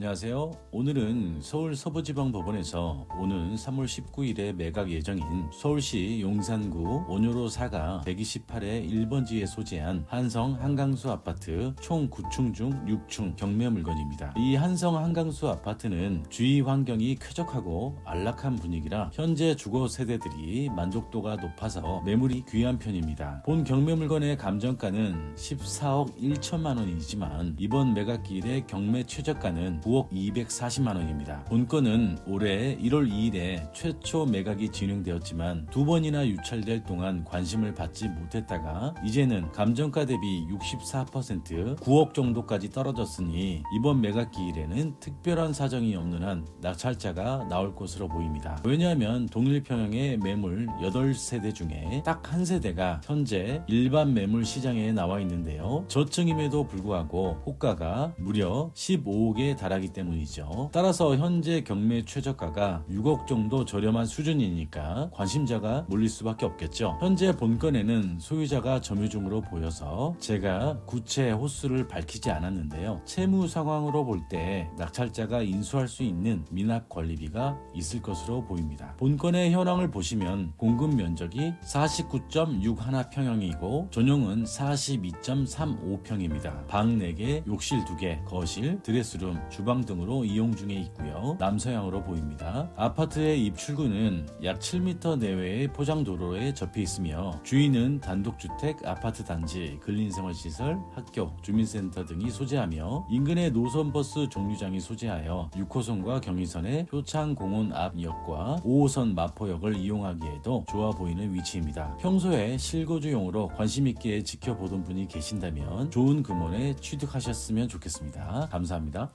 안녕하세요. 오늘은 서울 서부지방법원에서 오는 3월 19일에 매각 예정인 서울시 용산구 온효로 4가 128의 1번지에 소재한 한성 한강수 아파트 총 9층 중 6층 경매 물건입니다. 이 한성 한강수 아파트는 주위 환경이 쾌적하고 안락한 분위기라 현재 주거 세대들이 만족도가 높아서 매물이 귀한 편입니다. 본 경매 물건의 감정가는 14억 1천만 원이지만 이번 매각기일의 경매 최저가는 9억 240만 원입니다. 본건은 올해 1월 2일에 최초 매각이 진행되었지만 두 번이나 유찰될 동안 관심을 받지 못했다가 이제는 감정가 대비 64% 9억 정도까지 떨어졌으니 이번 매각 기일에는 특별한 사정이 없는 한 낙찰자가 나올 것으로 보입니다. 왜냐하면 동일평형의 매물 8세대 중에 딱 한 세대가 현재 일반 매물 시장에 나와 있는데요. 저층임에도 불구하고 호가가 무려 15억에 달 하기 때문이죠. 따라서 현재 경매 최저가가 6억 정도 저렴한 수준이니까 관심자가 몰릴 수밖에 없겠죠. 현재 본건에는 소유자가 점유 중으로 보여서 제가 구체 호수를 밝히지 않았는데요. 채무 상황으로 볼 때 낙찰자가 인수할 수 있는 미납 관리비가 있을 것으로 보입니다. 본건의 현황을 보시면 공급 면적이 49.61 평형이고 전용은 42.35평입니다. 방 4개, 욕실 2개, 거실, 드레스룸, 주방 등으로 이용 중에 있고요. 남서향으로 보입니다. 아파트의 입출구는 약 7m 내외의 포장도로에 접해 있으며 주인은 단독주택, 아파트 단지, 근린생활시설, 학교, 주민센터 등이 소재하며 인근의 노선버스 종류장이 소재하여 6호선과 경의선의 효창공원 앞 역과 5호선 마포역을 이용하기에도 좋아 보이는 위치입니다. 평소에 실거주용으로 관심있게 지켜보던 분이 계신다면 좋은 금원에 취득하셨으면 좋겠습니다. 감사합니다.